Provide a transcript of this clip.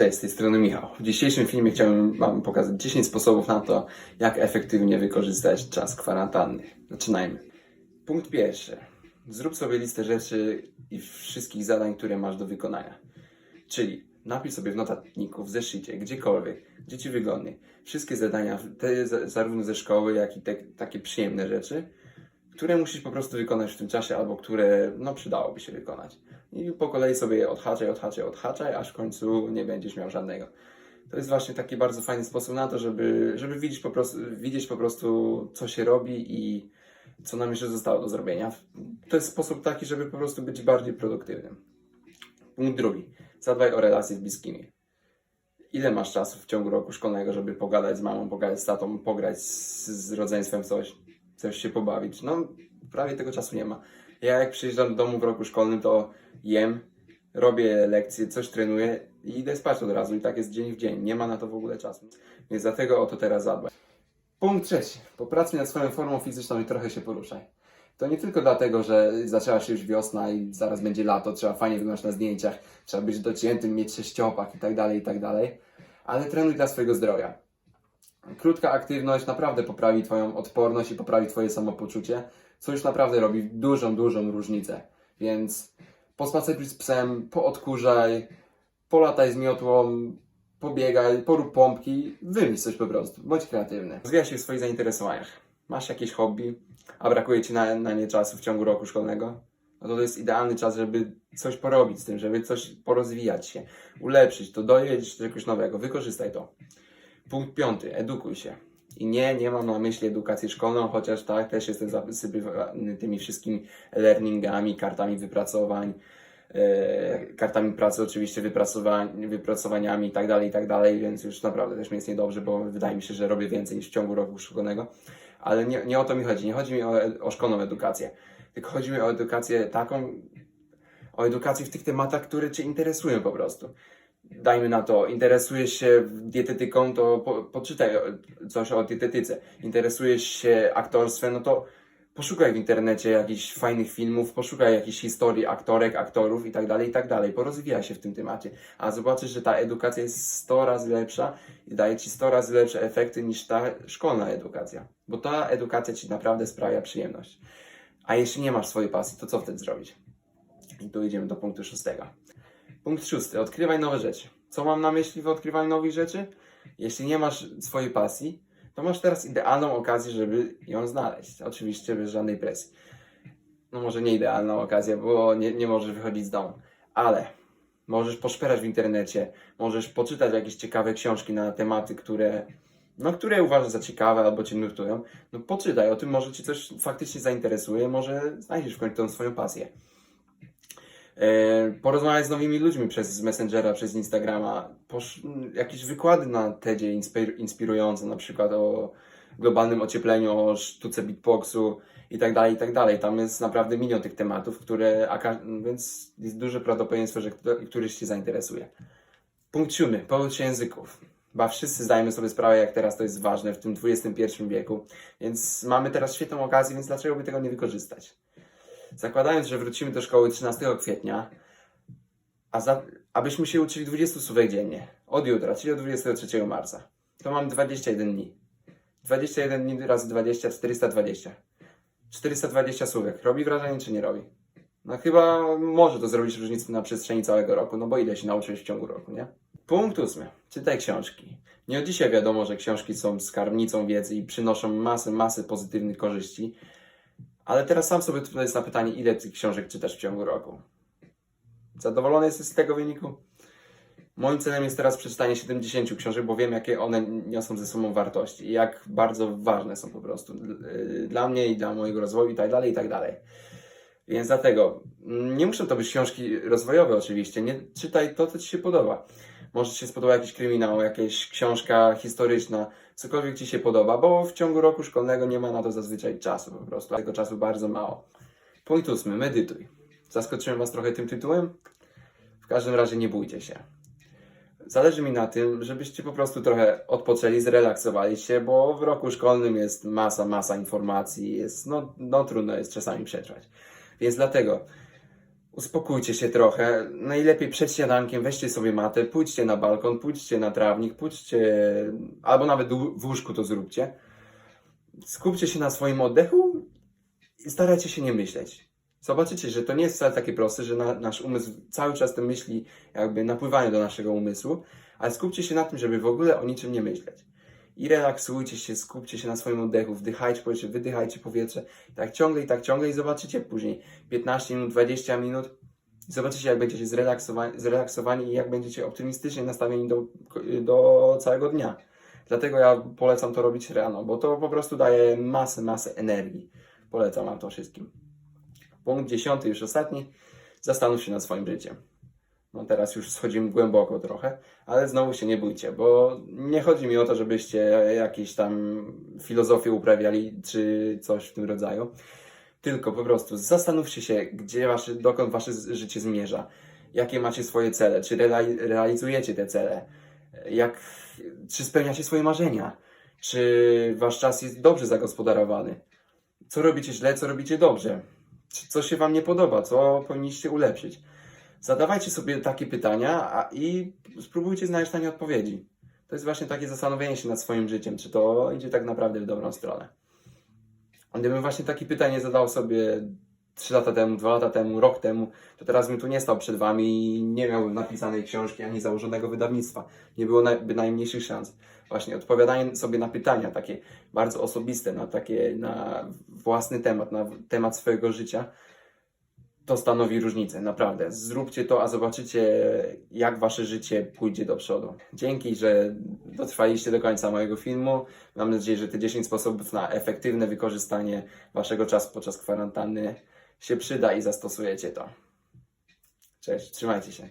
Cześć, z tej strony Michał. W dzisiejszym filmie chciałbym Wam pokazać 10 sposobów na to, jak efektywnie wykorzystać czas kwarantanny. Zaczynajmy. Punkt pierwszy. Zrób sobie listę rzeczy i wszystkich zadań, które masz do wykonania. Czyli napisz sobie w notatniku, w zeszycie, gdziekolwiek, gdzie Ci wygodnie. Wszystkie zadania, te za- zarówno ze szkoły, jak i te takie przyjemne rzeczy, które musisz po prostu wykonać w tym czasie, albo które no, przydałoby się wykonać. I po kolei sobie je odhaczaj, odhaczaj, odhaczaj, aż w końcu nie będziesz miał żadnego. To jest właśnie taki bardzo fajny sposób na to, żeby, żeby widzieć, po prostu, widzieć po prostu, co się robi i co nam jeszcze zostało do zrobienia. To jest sposób taki, żeby po prostu być bardziej produktywnym. Punkt drugi. Zadbaj o relacje z bliskimi. Ile masz czasu w ciągu roku szkolnego, żeby pogadać z mamą, pogadać z tatą, pograć z, z rodzeństwem coś, coś się pobawić? No, prawie tego czasu nie ma. Ja jak przyjeżdżam do domu w roku szkolnym, to jem, robię lekcje, coś trenuję i idę spać od razu. I tak jest dzień w dzień. Nie ma na to w ogóle czasu. Więc dlatego o to teraz zadbaj. Punkt trzeci. Popracuj nad swoją formą fizyczną i trochę się poruszaj. To nie tylko dlatego, że zaczęła się już wiosna i zaraz będzie lato, trzeba fajnie wyglądać na zdjęciach, trzeba być dociętym, mieć sześciopak i tak dalej, i tak dalej, ale trenuj dla swojego zdrowia. Krótka aktywność naprawdę poprawi Twoją odporność i poprawi Twoje samopoczucie, co już naprawdę robi dużą, dużą różnicę. Więc pospaceruj z psem, poodkurzaj, polataj z miotłą, pobiegaj, porób pompki, wymyśl coś po prostu, bądź kreatywny. Rozwijaj się w swoich zainteresowaniach. Masz jakieś hobby, a brakuje Ci na, na nie czasu w ciągu roku szkolnego? No to to jest idealny czas, żeby coś porobić z tym, żeby coś porozwijać się, ulepszyć to, dowiedzieć się czegoś nowego, wykorzystaj to. Punkt piąty, edukuj się. I nie, nie mam na myśli edukację szkolną, chociaż tak, też jestem zasypywany tymi wszystkimi learningami, kartami wypracowań, e, kartami pracy oczywiście, wypracowań, wypracowaniami i tak tak dalej, więc już naprawdę też mi jest niedobrze, bo wydaje mi się, że robię więcej niż w ciągu roku szkolnego. Ale nie, nie o to mi chodzi, nie chodzi mi o, o szkolną edukację, tylko chodzi mi o edukację taką, o edukację w tych tematach, które Cię interesują po prostu dajmy na to, interesujesz się dietetyką, to po, poczytaj coś o dietetyce. Interesujesz się aktorstwem, no to poszukaj w internecie jakichś fajnych filmów, poszukaj jakichś historii aktorek, aktorów i tak dalej, i tak dalej. Porozwijaj się w tym temacie. A zobaczysz, że ta edukacja jest 100 razy lepsza i daje Ci 100 razy lepsze efekty niż ta szkolna edukacja. Bo ta edukacja Ci naprawdę sprawia przyjemność. A jeśli nie masz swojej pasji, to co wtedy zrobić? I tu idziemy do punktu szóstego. Punkt szósty. Odkrywaj nowe rzeczy. Co mam na myśli w odkrywaniu nowych rzeczy? Jeśli nie masz swojej pasji, to masz teraz idealną okazję, żeby ją znaleźć. Oczywiście bez żadnej presji. No może nie idealną okazję, bo nie, nie możesz wychodzić z domu. Ale możesz poszperać w internecie, możesz poczytać jakieś ciekawe książki na tematy, które, no, które uważasz za ciekawe albo Cię nurtują. No poczytaj o tym, może Ci coś faktycznie zainteresuje, może znajdziesz w końcu tą swoją pasję. E, porozmawiać z nowymi ludźmi przez Messengera, przez Instagrama, posz, jakieś wykłady na TEDzie inspir, inspirujące, na przykład o globalnym ociepleniu, o sztuce beatboxu i tak dalej, i tak dalej. Tam jest naprawdę milion tych tematów, które, więc jest duże prawdopodobieństwo, że któryś Cię zainteresuje. Punkt siódmy. Poucz się języków. Ba wszyscy zdajemy sobie sprawę, jak teraz to jest ważne w tym XXI wieku, więc mamy teraz świetną okazję, więc dlaczego by tego nie wykorzystać? Zakładając, że wrócimy do szkoły 13 kwietnia, a za, abyśmy się uczyli 20 słówek dziennie, od jutra, czyli od 23 marca, to mam 21 dni. 21 dni razy 20, 420. 420 słówek. Robi wrażenie, czy nie robi? No chyba może to zrobić różnicę na przestrzeni całego roku, no bo ile się nauczyłeś w ciągu roku, nie? Punkt ósmy. Czytaj książki. Nie od dzisiaj wiadomo, że książki są skarbnicą wiedzy i przynoszą masę, masę pozytywnych korzyści, ale teraz sam sobie odpowiedz na pytanie, ile tych książek czytasz w ciągu roku. Zadowolony jesteś z tego wyniku? Moim celem jest teraz przeczytanie 70 książek, bo wiem, jakie one niosą ze sobą wartości i jak bardzo ważne są po prostu yy, dla mnie i dla mojego rozwoju i tak dalej, i tak dalej. Więc dlatego mm, nie muszą to być książki rozwojowe oczywiście, nie czytaj to, co Ci się podoba. Może Ci się spodoba jakiś kryminał, jakaś książka historyczna, cokolwiek Ci się podoba, bo w ciągu roku szkolnego nie ma na to zazwyczaj czasu po prostu, tego czasu bardzo mało. Punkt ósmy, medytuj. Zaskoczyłem Was trochę tym tytułem? W każdym razie nie bójcie się. Zależy mi na tym, żebyście po prostu trochę odpoczęli, zrelaksowali się, bo w roku szkolnym jest masa, masa informacji, jest, no, no trudno jest czasami przetrwać. Więc dlatego uspokójcie się trochę. Najlepiej przed śniadankiem weźcie sobie matę, pójdźcie na balkon, pójdźcie na trawnik, pójdźcie, albo nawet w łóżku to zróbcie. Skupcie się na swoim oddechu i starajcie się nie myśleć. Zobaczycie, że to nie jest wcale takie proste, że na, nasz umysł cały czas te myśli jakby napływają do naszego umysłu, ale skupcie się na tym, żeby w ogóle o niczym nie myśleć. I relaksujcie się, skupcie się na swoim oddechu, wdychajcie powietrze, wydychajcie powietrze. Tak ciągle i tak ciągle i zobaczycie później 15 minut, 20 minut. I zobaczycie, jak będziecie zrelaksowani, zrelaksowani i jak będziecie optymistycznie nastawieni do, do całego dnia. Dlatego ja polecam to robić rano, bo to po prostu daje masę, masę energii. Polecam wam to wszystkim. Punkt dziesiąty, już ostatni. Zastanów się nad swoim życiem. No teraz już schodzimy głęboko trochę, ale znowu się nie bójcie, bo nie chodzi mi o to, żebyście jakieś tam filozofię uprawiali, czy coś w tym rodzaju. Tylko po prostu zastanówcie się, gdzie wasze, dokąd wasze życie zmierza. Jakie macie swoje cele, czy reali- realizujecie te cele, jak, czy spełniacie swoje marzenia, czy wasz czas jest dobrze zagospodarowany, co robicie źle, co robicie dobrze, czy co się wam nie podoba, co powinniście ulepszyć. Zadawajcie sobie takie pytania a, i spróbujcie znaleźć na nie odpowiedzi. To jest właśnie takie zastanowienie się nad swoim życiem, czy to idzie tak naprawdę w dobrą stronę. Gdybym właśnie takie pytanie zadał sobie 3 lata temu, 2 lata temu, rok temu, to teraz bym tu nie stał przed wami i nie miałbym napisanej książki ani założonego wydawnictwa. Nie było na, bynajmniejszych szans. Właśnie odpowiadanie sobie na pytania takie bardzo osobiste, na takie, na własny temat, na temat swojego życia, to stanowi różnicę, naprawdę. Zróbcie to, a zobaczycie, jak wasze życie pójdzie do przodu. Dzięki, że dotrwaliście do końca mojego filmu. Mam nadzieję, że te 10 sposobów na efektywne wykorzystanie waszego czasu podczas kwarantanny się przyda i zastosujecie to. Cześć, trzymajcie się.